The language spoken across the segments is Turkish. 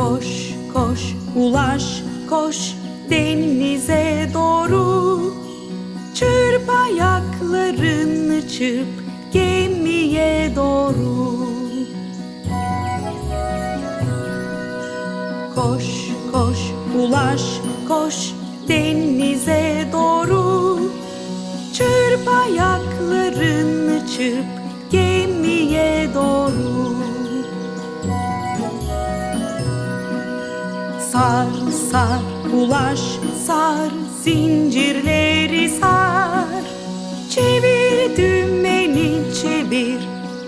Koş koş ulaş koş denize doğru. Çırp ayaklarını çırp gemiye doğru. Koş koş ulaş koş denize doğru. Çırp ayaklarını çırp Sar sar ulaş sar zincirleri sar. Çevir dümeni çevir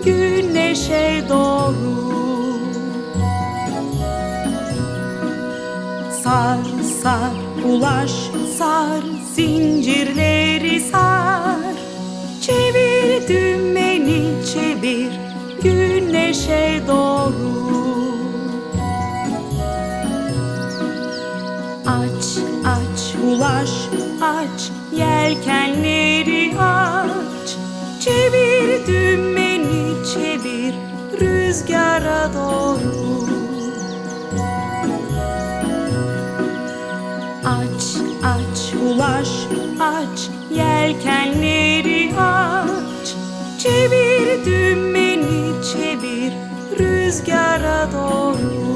güneşe doğru. Sar sar ulaş sar zincirleri sar. Çevir dümeni çevir güneşe doğru Aç aç ulaş aç yelkenleri aç. Çevir dümeni çevir rüzgara doğru. Aç aç ulaş aç yelkenleri aç. Çevir dümeni çevir rüzgara doğru